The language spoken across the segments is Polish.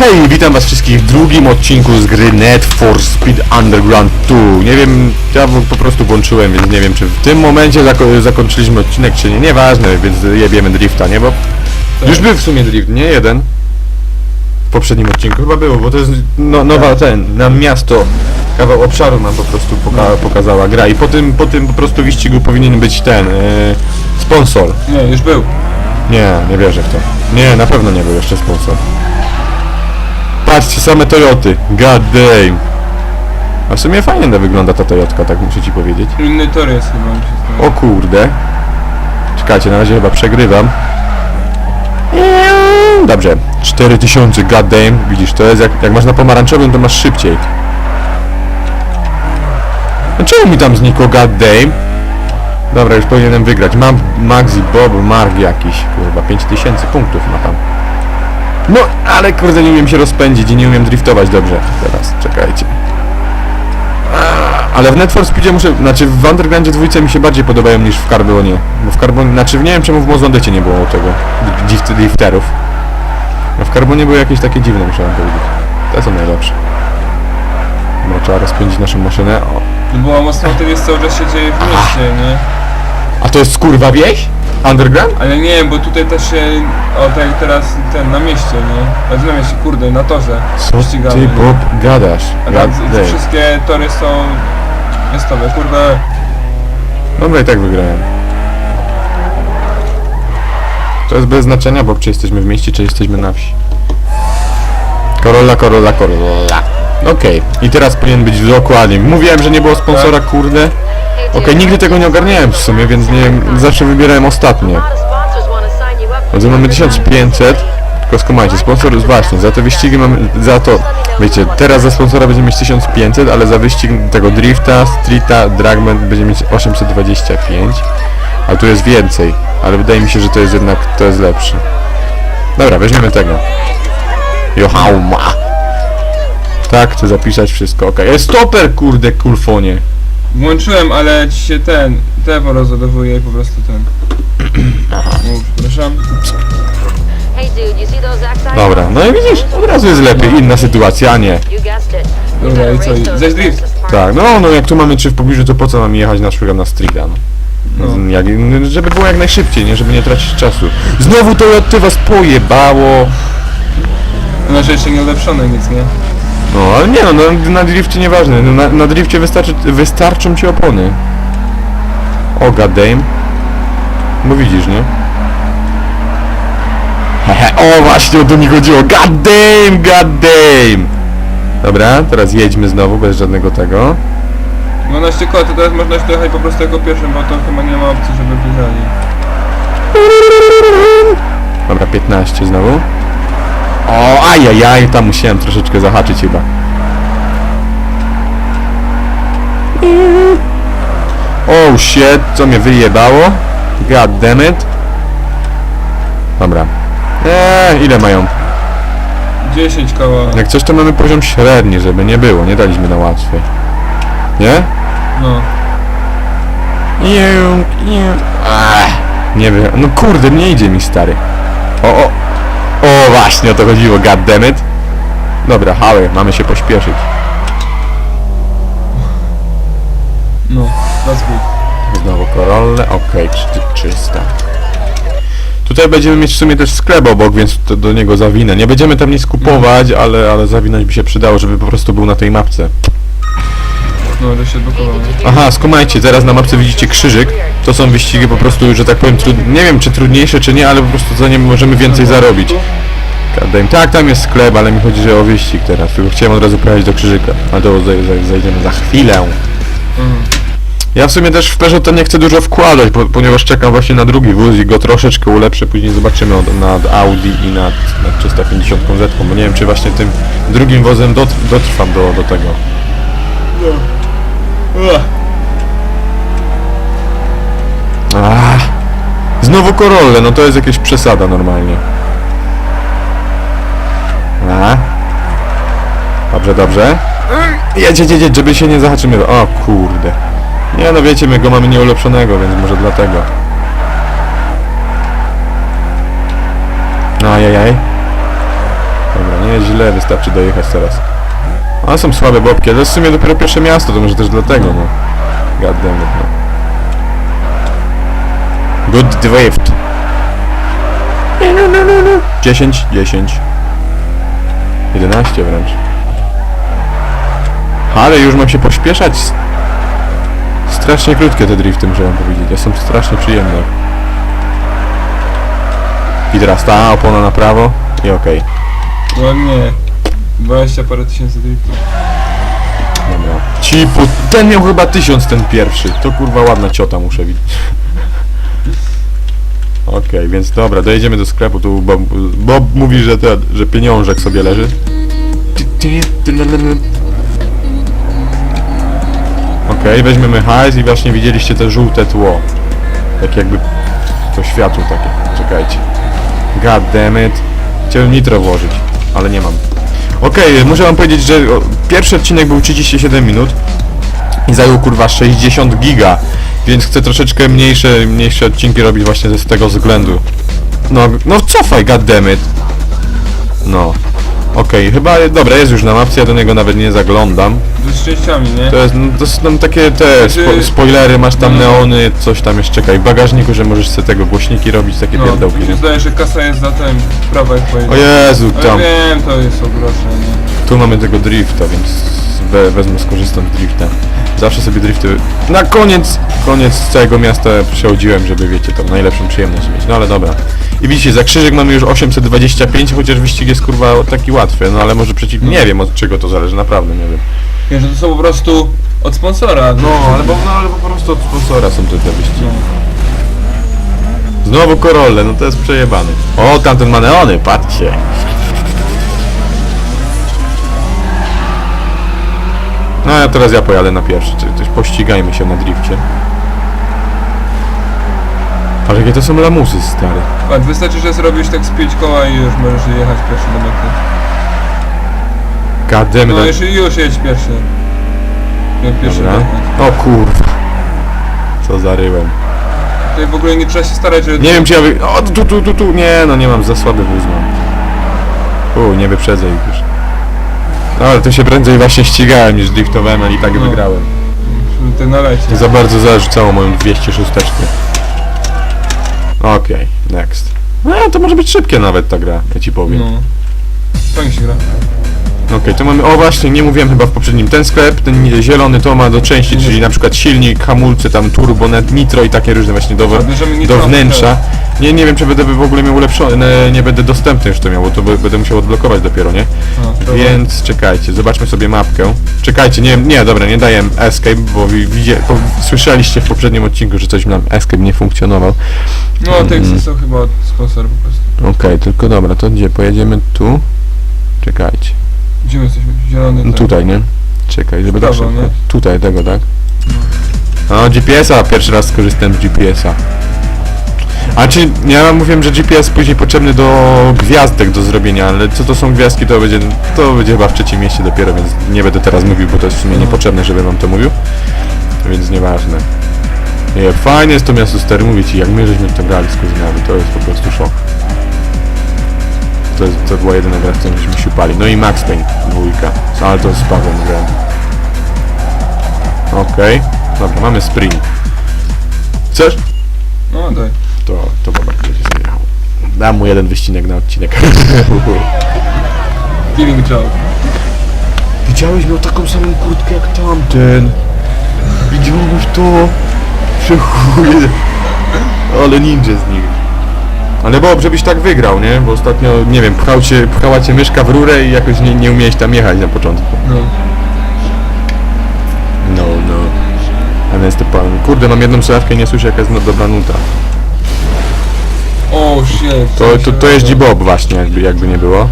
Hej, witam was wszystkich w drugim odcinku z gry Net for Speed Underground 2. Nie wiem, ja po prostu włączyłem, więc nie wiem czy w tym momencie zako zakończyliśmy odcinek, czy nie. Nieważne, więc jebiemy drifta, nie? Bo już był w sumie drift, nie? Jeden. W poprzednim odcinku chyba było, bo to jest no, nowa ten, na miasto. Kawał obszaru nam po prostu poka pokazała gra i po tym, po tym po prostu wyścigu powinien być ten, e, sponsor. Nie, już był. Nie, nie wierzę w to. Nie, na pewno nie był jeszcze sponsor. Patrzcie, same Toyoty. God damn. A w sumie fajnie wygląda ta Toyotka, tak muszę ci powiedzieć. Inny tor jest chyba mi się zdaje. O kurde. Czekajcie, na razie chyba przegrywam. Dobrze. 4000, god damn. Widzisz, to jest jak, jak masz na pomarańczowym, to masz szybciej. No czemu mi tam znikło god damn? Dobra, już powinienem wygrać. Mam Maxi, Bob, Mark jakiś. Kurwa, 5000 punktów ma tam. No, ale kurde, nie umiem się rozpędzić i nie umiem driftować dobrze. Teraz, czekajcie. Ale w Net for Speedzie muszę, znaczy w Undergroundzie dwójce mi się bardziej podobają niż w Carbonie. Bo w Carbonie, znaczy nie wiem czemu w Mozambicie nie było tego, drift, drifterów. A w Carbonie były jakieś takie dziwne, muszę wam powiedzieć. Te są najlepsze. Dobra, trzeba rozpędzić naszą maszynę. O. No bo mocno to jest cały czas się dzieje w mieście, nie? A to jest kurwa wieś? Underground? Ale nie, bo tutaj też się, o tak jak teraz ten, na mieście, nie? Znaczy na mieście, kurde, na torze Co ścigamy, ty? Bob gadasz? A God tam damn. wszystkie tory są miastowe, kurde. Dobra i tak wygrałem. To jest bez znaczenia, bo czy jesteśmy w mieście, czy jesteśmy na wsi. Corolla, Corolla, Corolla. Okej, i teraz powinien być dokładnie. Mówiłem, że nie było sponsora, kurde. Okej, nigdy tego nie ogarniałem w sumie, więc nie, zawsze wybierałem ostatnie. Więc mamy 1500, tylko skumajcie, sponsor jest właśnie, za te wyścigi mamy, za to, wiecie, teraz za sponsora będziemy mieć 1500, ale za wyścig tego drifta, streeta, dragman będziemy mieć 825, a tu jest więcej, ale wydaje mi się, że to jest jednak, to jest lepszy. Dobra, weźmiemy tego. Johauma. Tak, chcę zapisać wszystko, okej. Jest stoper, kurde, kulfonie. Włączyłem, ale ci się ten, telefon rozładowuje i po prostu ten. O, przepraszam. Dobra, no i widzisz, od razu jest lepiej, inna sytuacja, a nie. Dobra, i co, i zaś drift? Tak, no, no jak tu mamy trzy w pobliżu, to po co nam jechać na przykład na streeta, no. No. Jak, żeby było jak najszybciej, nie? Żeby nie tracić czasu. Znowu to ty was pojebało. No, że jeszcze nie ulepszone nic, nie? No, ale nie no, na, na drifcie nieważne. No, na, na drifcie wystarczy, wystarczą ci opony. O, goddamn. Bo widzisz, nie? Hehe, o właśnie o to mi chodziło. Goddamn, goddamn. Dobra, teraz jedźmy znowu, bez żadnego tego. 12 koła, to teraz można jeszcze jechać po prostu jako pierwszym, bo to chyba nie ma opcji, żeby wjeżdżali. Dobra, 15 znowu. O, ajajaj, tam musiałem troszeczkę zahaczyć chyba. Oh shit, co mnie wyjebało? God damn it. Dobra. Eee, ile mają? 10 koła. Jak coś to mamy poziom średni, żeby nie było, nie daliśmy na łatwiej. Nie? No. Iu, iu. Ach, Nie wiem, no kurde, nie idzie mi stary. O, o, o właśnie o to chodziło, goddammit. Dobra, hały, mamy się pośpieszyć. No, that's good. Znowu Corolle, okej, okay, 300. Tutaj będziemy mieć w sumie też sklep obok, więc to do niego zawinę. Nie będziemy tam nic kupować, ale, ale zawinąć by się przydało, żeby po prostu był na tej mapce. No, to się odblokowało. Aha, skumajcie, teraz na mapce widzicie krzyżyk. To są wyścigi po prostu, że tak powiem, trud... nie wiem czy trudniejsze czy nie, ale po prostu za nie możemy więcej zarobić. Goddamn. Tak, tam jest sklep, ale mi chodzi, że o wyścig teraz. Tylko chciałem od razu pojechać do krzyżyka. Ale to zaj- zaj- zajdziemy za chwilę. Mhm. Ja w sumie też w Peugeot nie chcę dużo wkładać, bo, ponieważ czekam właśnie na drugi wóz i go troszeczkę ulepszę, później zobaczymy od, nad Audi i nad, nad 350 Z, bo nie wiem czy właśnie tym drugim wozem dot, dotrwam do, do tego. Ua. Ach, znowu Corolle, no to jest jakaś przesada normalnie. A. Dobrze, dobrze. Jedź, jedź, żeby się nie zahaczymy. O kurde. Nie no wiecie, my go mamy nieulepszonego, więc może dlatego. Ajajaj. Dobra, nie Nieźle, wystarczy dojechać teraz. A są słabe bobki, ale w sumie dopiero pierwsze miasto, to może też dlatego, no. God damn it, no. Good drift. 10, 10. 11 wręcz. Ale już mam się pośpieszać. Strasznie krótkie te drifty, muszę wam powiedzieć. Ja są strasznie przyjemne. I teraz ta opona na prawo i okej. Ładnie. 20 parę tysięcy driftów. Dobra. Ci pu... Ten miał chyba tysiąc, ten pierwszy. To kurwa ładna ciota muszę widzieć. Okej, więc dobra, dojedziemy do sklepu, tu Bob, Bob mówi, że, że pieniążek sobie leży. Okej, weźmiemy hajs i właśnie widzieliście te żółte tło. Tak jakby to światło takie. Czekajcie. God damn it. Chciałem nitro włożyć, ale nie mam. Okej, muszę wam powiedzieć, że pierwszy odcinek był 37 minut i zajął kurwa 60 giga, więc chcę troszeczkę mniejsze, mniejsze odcinki robić właśnie z tego względu. No, no cofaj, goddammit. No. Okej, chyba, dobra, jest już na mapce, ja do niego nawet nie zaglądam. Z częściami, nie? To jest, no, to są tam takie te spo, spoilery, masz tam No. neony, coś tam jeszcze, czekaj, w bagażniku, że możesz sobie tego głośniki robić, takie no, pierdołki, mi się zdaje, że kasa jest za tym, prawa jak. O Jezu, Ale tam. wiem, to jest o grosze, nie? Tu mamy tego drifta, więc we, wezmę, skorzystam z drifta. Zawsze sobie drifty... Na koniec, koniec całego miasta przechodziłem, żeby wiecie, tam najlepszą przyjemność mieć. No ale dobra. I widzicie, za krzyżyk mamy już 825, chociaż wyścig jest kurwa taki łatwy, no ale może przeciw... Nie wiem od czego to zależy, naprawdę nie wiem. Wiem, że to są po prostu od sponsora. No, ale, bo, no, ale po prostu od sponsora są te, te wyścigi. No. Znowu Corolle, no to jest przejebany. O, tamten ma neony, patrzcie. No a teraz ja pojadę na pierwszy, czy coś pościgajmy się na drifcie. Ale jakie to są lamusy, stary. Patrz, wystarczy, że zrobisz tak z 5 koła i już możesz jechać pierwszy do mety. Gademy No już, już jedź pierwszy. Jak pierwszy Dobra. O kurwa. Co zaryłem. Tutaj w ogóle nie trzeba się starać, że... Nie wiem czy ja wy... O, tu, tu, tu, tu, nie, no nie mam, za słaby wóz mam. U, nie wyprzedzę ich już. No ale to się prędzej właśnie ścigałem niż driftowałem, ale i tak No. wygrałem. Ten nalecie. Za bardzo zarzucało moją 206. Okej, next. No to może być szybkie nawet ta gra, ja ci powiem. No. Fajnie się gra. Okej, to mamy, o właśnie, nie mówiłem chyba w poprzednim, ten sklep, ten zielony to ma do części, czyli na przykład silnik, hamulce, tam turbo, net, nitro i takie różne właśnie do, do wnętrza. Nie, nie wiem czy będę w ogóle miał ulepszone, nie będę dostępny już to miał, bo to będę musiał odblokować dopiero, nie? Więc czekajcie, zobaczmy sobie mapkę. Czekajcie, nie, nie, dobra, nie daję escape, bo wi- widzie, bo słyszeliście w poprzednim odcinku, że coś nam escape nie funkcjonował. No, teksty są chyba od sponsora po prostu. Okej, tylko dobra, to gdzie? Pojedziemy tu? Czekajcie. Gdzie my jesteśmy? Zielony No ten. tutaj, nie? Czekaj, żeby tak Prawo, szybko. nie? Tutaj, tego, tak? No, GPS-a, pierwszy raz skorzystałem z GPS-a. A czy ja mówiłem, że GPS później potrzebny do gwiazdek do zrobienia, ale co to są gwiazdki, to będzie, to będzie chyba w trzecim mieście dopiero, więc nie będę teraz mówił, bo to jest w sumie No. niepotrzebne, żebym wam to mówił. Więc nieważne. Nie, fajnie jest to miasto stary, mówię ci, jak my żeśmy w to grali z kuzynami, to jest po prostu szok. To, to była jedyna gra, w której żeśmy siupali. No i Max Payne, dwójka. Ale to z Pawłem grałem. Okej, dobra, mamy sprint. Chcesz? No, daj. To, to Bobek będzie jechał. Dam mu jeden wyścinek na odcinek. Killing joke. Widziałeś miał taką samą kurtkę jak tamten. Widziałeś to? Przechuje. Ale ninja z nich. Ale Bob, żebyś tak wygrał, nie? Bo ostatnio, nie wiem, pchał cię, pchała cię myszka w rurę i jakoś nie, nie umiałeś tam jechać na początku. No. No, no. Ale jest to pan. Kurde, mam jedną słuchawkę i nie słyszę jaka jest no- dobra nuta. O, shit. To, to, to jeździ Bob właśnie, jakby, jakby nie było.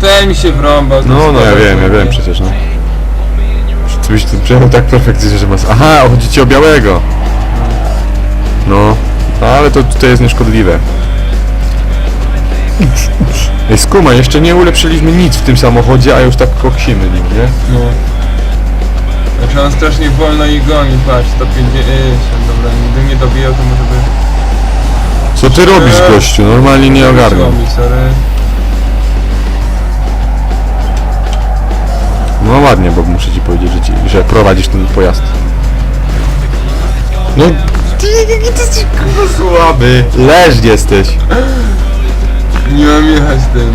Ten mi się wrąbał. to No, no ja wiem, ja wiem przecież, no. Czy byś tu tak perfekcyjnie, że masz... Aha, chodzi ci o białego. No, no ale to tutaj jest nieszkodliwe. Ej, skuma, jeszcze nie ulepszyliśmy nic w tym samochodzie, a już tak koksimy nim, nie? No. Znaczy on strasznie wolno i goni, patrz, 150, dobra, gdy nie dobijał to może by... Co ty robisz, eee, gościu? Normalnie nie ogarnę. No ładnie, bo muszę ci powiedzieć, że, ci, że prowadzisz ten pojazd. No, ty, jesteś kurwa słaby. Leż jesteś. Nie mam jechać tym.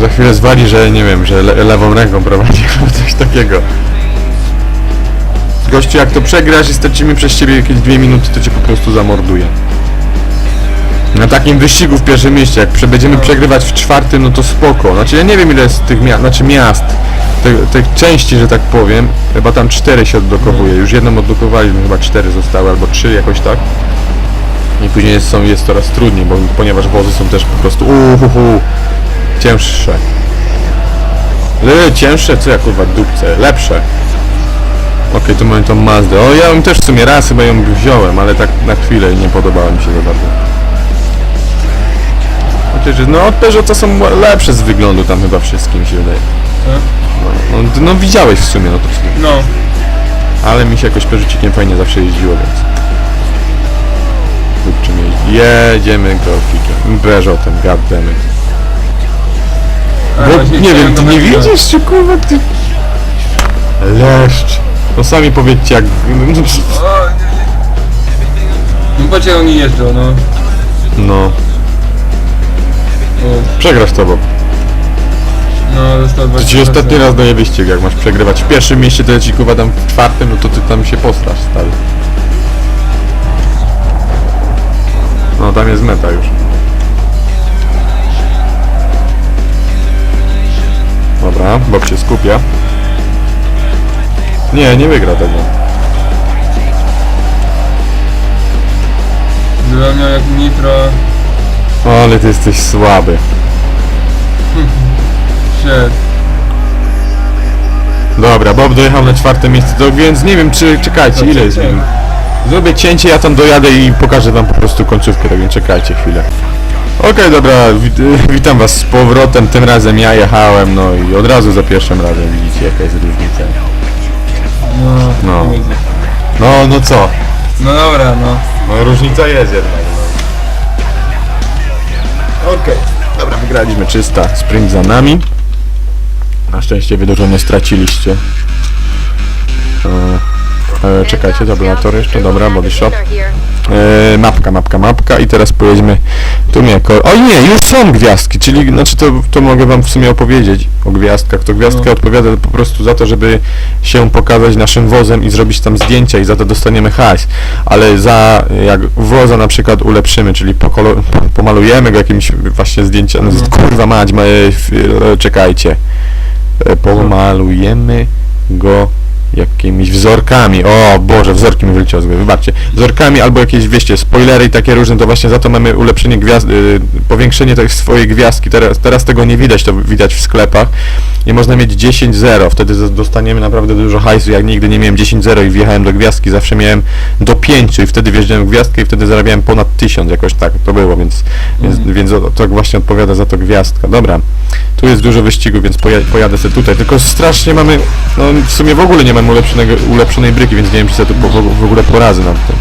Za chwilę zwali, że nie wiem, że le lewą ręką prowadzi albo coś takiego. Gościu, jak to przegrasz i stracimy przez ciebie jakieś dwie minuty, to cię po prostu zamorduje. Na takim wyścigu w pierwszym mieście, jak będziemy przegrywać w czwartym, no to spoko. Znaczy ja nie wiem ile jest tych miast, znaczy miast, tych, tych części, że tak powiem, chyba tam cztery się oddokowuje. Już jedną oddokowaliśmy, chyba cztery zostały, albo trzy jakoś tak. I później jest, są, jest coraz trudniej, bo, ponieważ wozy są też po prostu uhuhu, cięższe. Le, cięższe? Co ja kurwa dupce? Lepsze. Okej, tu mamy tą Mazdę. O, ja ją też w sumie raz chyba ją wziąłem, ale tak na chwilę i nie podobała mi się za bardzo. Chociaż, no Peugeot to są lepsze z wyglądu tam chyba wszystkim się wydaje. Tak? No, no, no widziałeś w sumie, no to wszystko. No. Ale mi się jakoś Peugeotikiem fajnie zawsze jeździło, więc... Lub czym jeździ. Jedziemy golfikiem. Peugeotem, goddammit. A, Bo właśnie nie wiem, ty nie widzisz, czy kurwa ty... Leszcz. No sami powiedzcie jak... O, nie, nie. No patrz jak oni jeżdżą, no. No, przegrasz to, bo no, został to ci ostatni raz daje wyścig, jak masz przegrywać w pierwszym mieście, to ja ci kurwa dam w czwartym, no to ty tam się postrasz, stary. No, tam jest meta już. Dobra, Bob się skupia. Nie, nie wygra tego. Była miał jak nitro. O, ale ty jesteś słaby. Shit. Dobra, Bob dojechał na czwarte miejsce, to więc nie wiem czy, czekajcie, ile jest minut? Zrobię cięcie, ja tam dojadę i pokażę wam po prostu końcówkę, tak więc czekajcie chwilę. Okej, dobra, wit witam was z powrotem, tym razem ja jechałem, no i od razu za pierwszym razem widzicie jaka jest różnica. No, No. No, no co? No dobra, no. No różnica jest jednak. Okej, dobra, wygraliśmy 300, sprint za nami. Na szczęście wy dużo nie straciliście. E, e, czekajcie, dobra, tor jeszcze, dobra, body shop. E, mapka, mapka, mapka i teraz pojedźmy tu mnie, ko- o nie, już są gwiazdki, czyli, znaczy to, to mogę wam w sumie opowiedzieć o gwiazdkach, to gwiazdka No. odpowiada po prostu za to, żeby się pokazać naszym wozem i zrobić tam zdjęcia i za to dostaniemy hajs, ale za, jak woza na przykład ulepszymy, czyli pomalujemy go jakimś właśnie zdjęciem, no, No. kurwa mać, ma, e, e, czekajcie, E, pomalujemy go jakimiś wzorkami. O Boże, wzorki mi wyleciały z głowy, wybaczcie. Wzorkami albo jakieś, wieście, spoilery i takie różne, to właśnie za to mamy ulepszenie gwiazd, y, powiększenie tej swojej gwiazdki. Teraz, teraz tego nie widać, to widać w sklepach. I można mieć 10-0, wtedy dostaniemy naprawdę dużo hajsu. Jak nigdy nie miałem 10-0 i wjechałem do gwiazdki, zawsze miałem do 5 i wtedy wjeżdżałem w gwiazdkę i wtedy zarabiałem ponad 1000, jakoś tak to było, więc, więc, Mhm. więc o- to właśnie odpowiada za to gwiazdka. Dobra, tu jest dużo wyścigu, więc poja pojadę sobie tutaj, tylko strasznie mamy, no w sumie w ogóle nie mamy ulepszonego, ulepszonej bryki, więc nie wiem czy sobie tu po, w ogóle poradzę nad tym.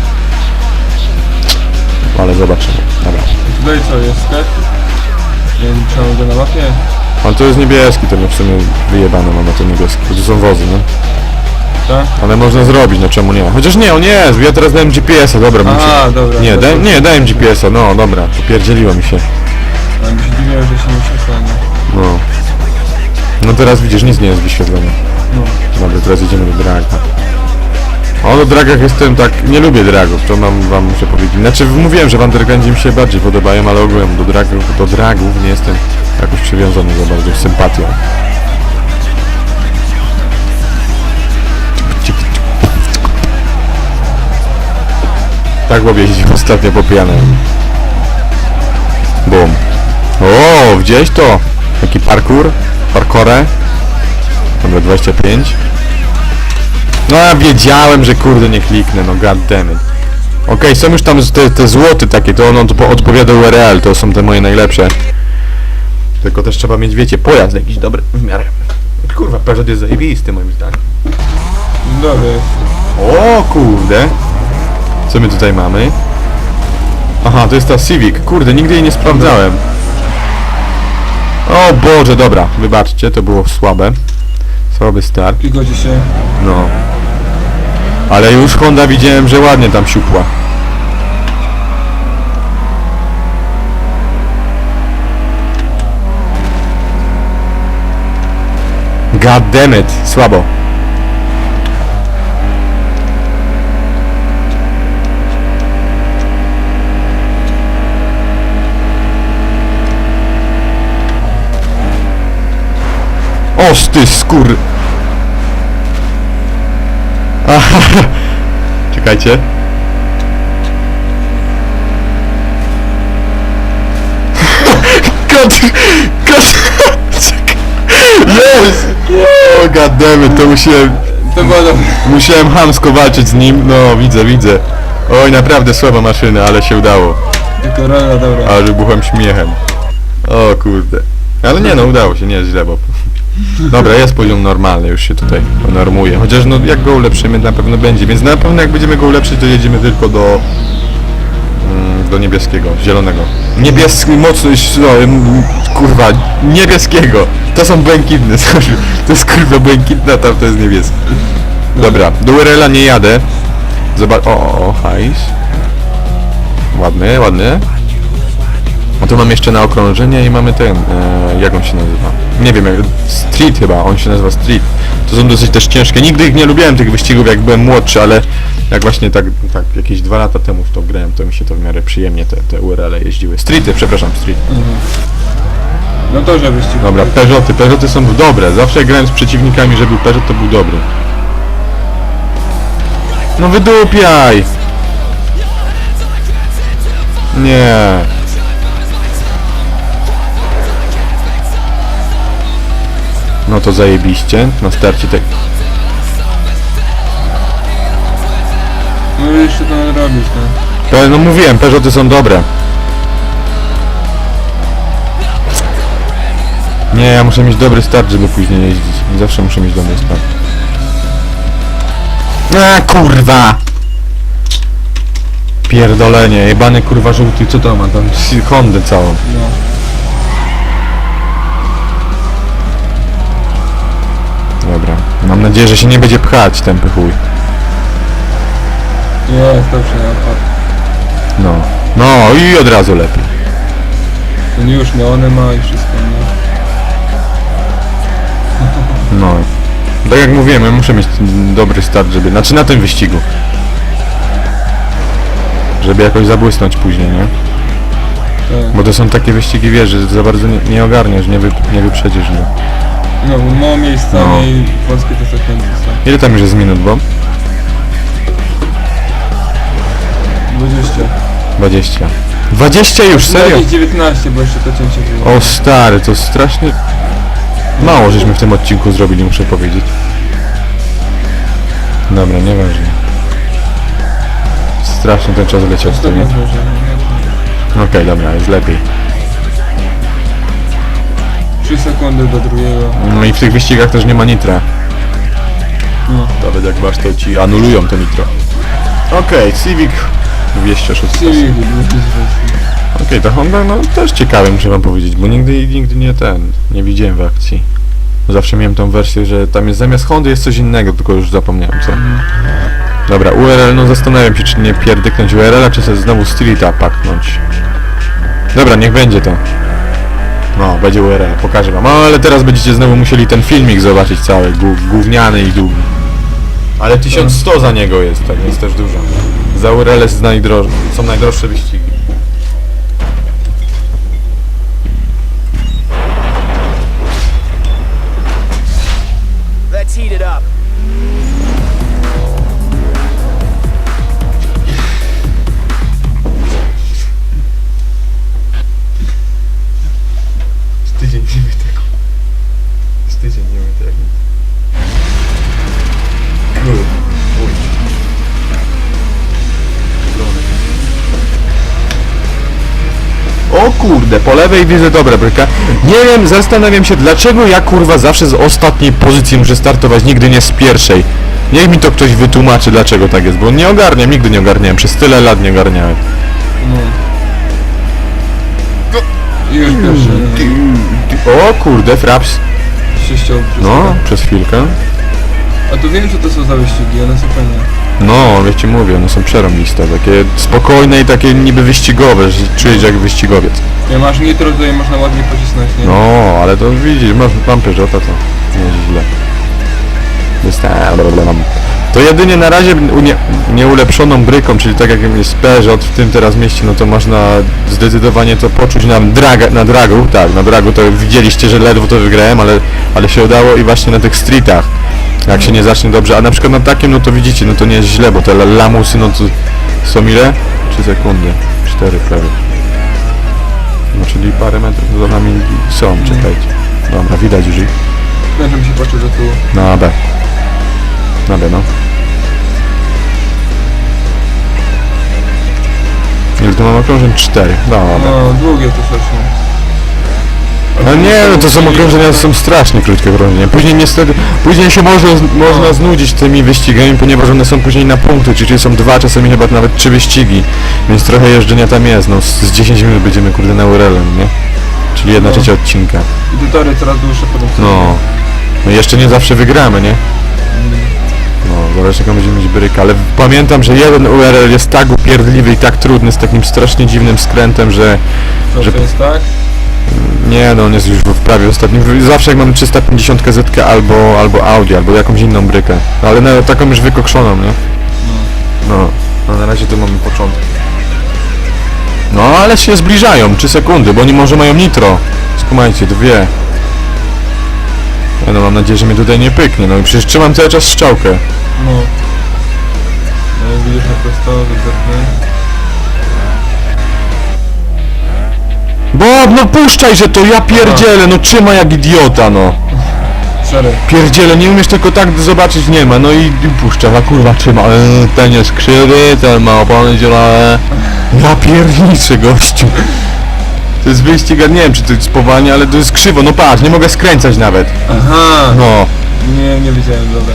Ale zobaczymy. Dobra. Tutaj co, jest sklep? Nie wiem, trzeba go na mapie? Ale to jest niebieski, to my w sumie wyjebane mamy to niebieskie, to są wozy, no. Tak? Ale można zrobić, no czemu nie? Chociaż nie, on nie jest, ja teraz dałem GPS-a, dobra, bym się... Dobra. Nie, dałem, nie, dałem GPS-a, no dobra, popierdzieliło mi się. Ale mi się dziwiło, że się nie świetla, nie? No. No teraz widzisz, nic nie jest wyświetlone. No. Dobra, teraz idziemy do draga. O, do dragach jestem tak, nie lubię dragów, to mam wam muszę powiedzieć. Znaczy mówiłem, że w Undergroundzie mi się bardziej podobają, ale ogółem do dragów, do dragów nie jestem jakoś przywiązany za bardzo sympatią. Tak Bob jeździł ostatnio po pijanym. Bum. O, widziałeś to? Taki parkour? Parkorę? Dobra, 25. No ja wiedziałem, że kurde nie kliknę, no goddammit. Okej, są już tam te, te złoty takie, to on odpo- odpowiada URL, to są te moje najlepsze. Tylko też trzeba mieć, wiecie, pojazd jakiś dobry w miarę. Kurwa, Peugeot jest zajebisty moim zdaniem. Dobry. O kurde. Co my tutaj mamy? Aha, to jest ta Civic. Kurde, nigdy jej nie sprawdzałem. O Boże, dobra, wybaczcie, to było słabe. Słaby start. Pigodzie się. No. Ale już Honda widziałem, że ładnie tam siupła. God damn it, słabo. Oż ty skór... Aha. Czekajcie. Kot! Kot! Czekaj. Jest! O goddammit, to musiałem... To było dobre. Musiałem hamsko walczyć z nim. No, widzę, widzę. Oj, naprawdę słaba maszyna, ale się udało. Tylko rola dobra. Ale wybuchłem śmiechem. O kurde. Ale nie no, udało się, nie jest źle, bo... Dobra, jest poziom normalny, już się tutaj normuje. Chociaż no, jak go ulepszymy, na pewno będzie, więc na pewno jak będziemy go ulepszyć, to jedziemy tylko do... mm, Do niebieskiego, zielonego. Niebieski, mocno, no, mm, kurwa, niebieskiego. To są błękitne, sorry. To jest kurwa błękitna, tam to jest niebieski. Dobra, do URL-a nie jadę. Zobacz, o, o, o, hajs. Ładny, ładny. No tu mam jeszcze na okrążenie i mamy ten, e, jak on się nazywa? Nie wiem, jak, Street chyba, on się nazywa Street. To są dosyć też ciężkie. Nigdy ich nie lubiłem tych wyścigów jak byłem młodszy, ale jak właśnie tak, tak jakieś dwa lata temu w to grałem, to mi się to w miarę przyjemnie te, te URL-e jeździły. Streety, przepraszam, Street. No to żebyście... Dobra, Peugeoty. Peugeoty są dobre. Zawsze jak grałem z przeciwnikami, że był Peugeot, to był dobry. No wydupiaj! Nie. No to zajebiście. Na starcie tak... No jeszcze to robisz, no. No mówiłem, Peugeoty są dobre. Nie, ja muszę mieć dobry start, żeby później jeździć. Zawsze muszę mieć dobry start. A kurwa! Pierdolenie, jebany kurwa żółty, co to ma tam? Hondę całą. No. Mam nadzieję, że się nie będzie pchać ten pychuj. Jest, dobrze, ja. No. No i od razu lepiej. Nie już neony ma i wszystko, no. No. Tak jak mówiłem, ja muszę mieć dobry start, żeby... Znaczy na tym wyścigu. Żeby jakoś zabłysnąć później, nie? Tak. Bo to są takie wyścigi, wiesz, że za bardzo nie, nie ogarniesz, nie, wy, nie wyprzedzisz go. No, bo mało miejsca No. i wąskie te zakręty są. Ile tam już jest minut, bo? 20. 20. 20 już, serio? Jakieś 19, bo jeszcze to cięcie było. O stary, to strasznie... Mało żeśmy w tym odcinku zrobili, muszę powiedzieć. Dobra, nieważne. Strasznie ten czas leciał z To tym. nie Okej, dobra, jest lepiej. 3 sekundy do drugiego. No i w tych wyścigach też nie ma nitra. No. Nawet jak masz, to ci anulują to nitro. Okej, Civic 206. Civic, Okej, ta Honda, no też ciekawe muszę wam powiedzieć, bo nigdy, nigdy nie ten, nie widziałem w akcji. Zawsze miałem tą wersję, że tam jest zamiast Hondy jest coś innego, tylko już zapomniałem co. Dobra, URL, no zastanawiam się, czy nie pierdyknąć URL-a, czy sobie znowu Streeta paknąć. Dobra, niech będzie to. No, będzie URL, pokażę wam. Ale teraz będziecie znowu musieli ten filmik zobaczyć cały, gó- gówniany i długi. Ale 1100 za niego jest, tak więc też dużo. Za URL jest najdroż... są najdroższe wyścigi. Kurde, po lewej widzę dobre bryka. Nie wiem, zastanawiam się dlaczego ja kurwa zawsze z ostatniej pozycji muszę startować, nigdy nie z pierwszej. Niech mi to ktoś wytłumaczy dlaczego tak jest, bo nie ogarniam, nigdy nie ogarniałem, przez tyle lat nie ogarniałem. No. Już pierwszy. O kurde, fraps. się ściął przez No, przez chwilkę. A tu wiem co to są za wyścigi, one są fajne. No, jak ci mówię, one są przerąbiste, takie spokojne i takie niby wyścigowe, że czujesz jak wyścigowiec. Jak masz nitro, tutaj można ładnie pocisnąć, nie? No, ale to widzisz, masz, mam Peugeota, to nie jest źle. Dostałem. To jedynie na razie unie, nieulepszoną bryką, czyli tak jak jest Peugeot w tym teraz mieście, no to można zdecydowanie to poczuć na, draga, na dragu, tak, na dragu to widzieliście, że ledwo to wygrałem, ale, ale się udało i właśnie na tych streetach, jak się nie zacznie dobrze, a na przykład na takim, no to widzicie, no to nie jest źle, bo te la- lamusy, no to są ile? 3 sekundy, 4 prawie. No czyli parę metrów za nami są, czekajcie. Dobra, widać już ich. Będę mi się patrzył do tyłu. Na B. Na B, no. Ile tu mam okrążeń? 4. Dobra. No, długie to strasznie. No nie, no to są okrążenia, są strasznie krótkie okrążenia. Później niestety, później się może, można znudzić tymi wyścigami, ponieważ one są później na punkty, czyli są dwa, czasami chyba nawet trzy wyścigi. Więc trochę jeżdżenia tam jest, no z z 10 minut będziemy kurde na Urelem, nie? Czyli jedna No. trzecia odcinka. I te tory coraz dłuższe potem są. No. No i jeszcze nie zawsze wygramy, nie? No, zależy jaką będziemy mieć brykę, ale pamiętam, że jeden URL jest tak upierdliwy i tak trudny, z takim strasznie dziwnym skrętem, że Co że- to jest tak? Nie no, on jest już w prawie ostatnim. Zawsze jak mamy 350 ZK albo, albo Audi, albo jakąś inną brykę. No, ale na, taką już wykokszoną, nie? No, no na razie to mamy początek. No ale się zbliżają, 3 sekundy, bo oni może mają nitro. Skumajcie, dwie. Ja no mam nadzieję, że mnie tutaj nie pyknie, no i przecież trzymam cały czas strzałkę. No. No jak widzisz na prosto, wyzerknę. Bob, no puszczaj, że to ja pierdzielę, no trzyma jak idiota, no. Sorry. Pierdzielę, nie umiesz tylko tak zobaczyć, nie ma, no i, i a kurwa trzyma, ten jest krzywy, ten ma opony zielone. Ja pierniczę, gościu. To jest wyścig, ja nie wiem czy to jest spowalnie, ale to jest krzywo, no patrz, nie mogę skręcać nawet. Aha! No. Nie, nie wiedziałem, dobra.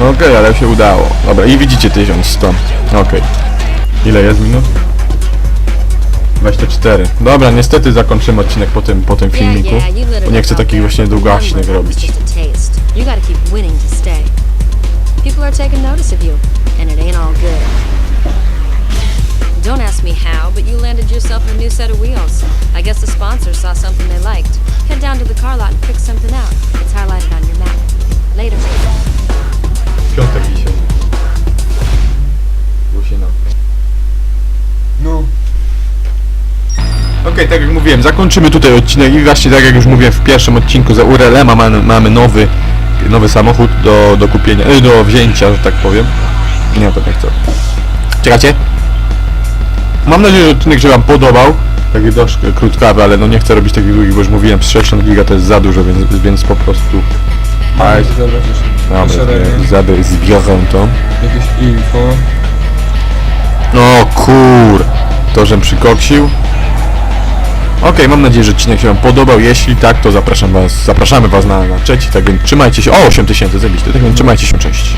No Okej, ale się udało. Dobra, i widzicie 1100. Okej. Ile jest minut? 24. Dobra, niestety zakończymy odcinek po tym, po tym filmiku. Bo nie chcę takich właśnie długaśnych robić. People are taking notice of you, and it ain't all good. Don't ask me how, but you landed yourself a new set of wheels. I guess the sponsors saw something they liked. Head down to the car lot and pick something out. It's highlighted on your map. Later. Piątek dzisiaj. Tak jak mówiłem, zakończymy tutaj odcinek i właśnie tak jak już mówiłem w pierwszym odcinku za URL mamy, mamy nowy, nowy samochód do, do kupienia, e, do wzięcia, że tak powiem. Nie, to tak co. Czekacie? Mam nadzieję, że odcinek się wam podobał. Taki dość krótkawy, ale no nie chcę robić takich długich, bo już mówiłem, 60 giga to jest za dużo, więc, więc po prostu... A, Muszę zabrać jeszcze. dobra, zabiorę, zbiorę to. Jakieś info. No kur... To, żem przykoksił. Okej, mam nadzieję, że odcinek się wam podobał. Jeśli tak, to zapraszam was, zapraszamy was na, na trzeci, tak więc trzymajcie się. O, 8000 zabić, tak więc trzymajcie się, cześć.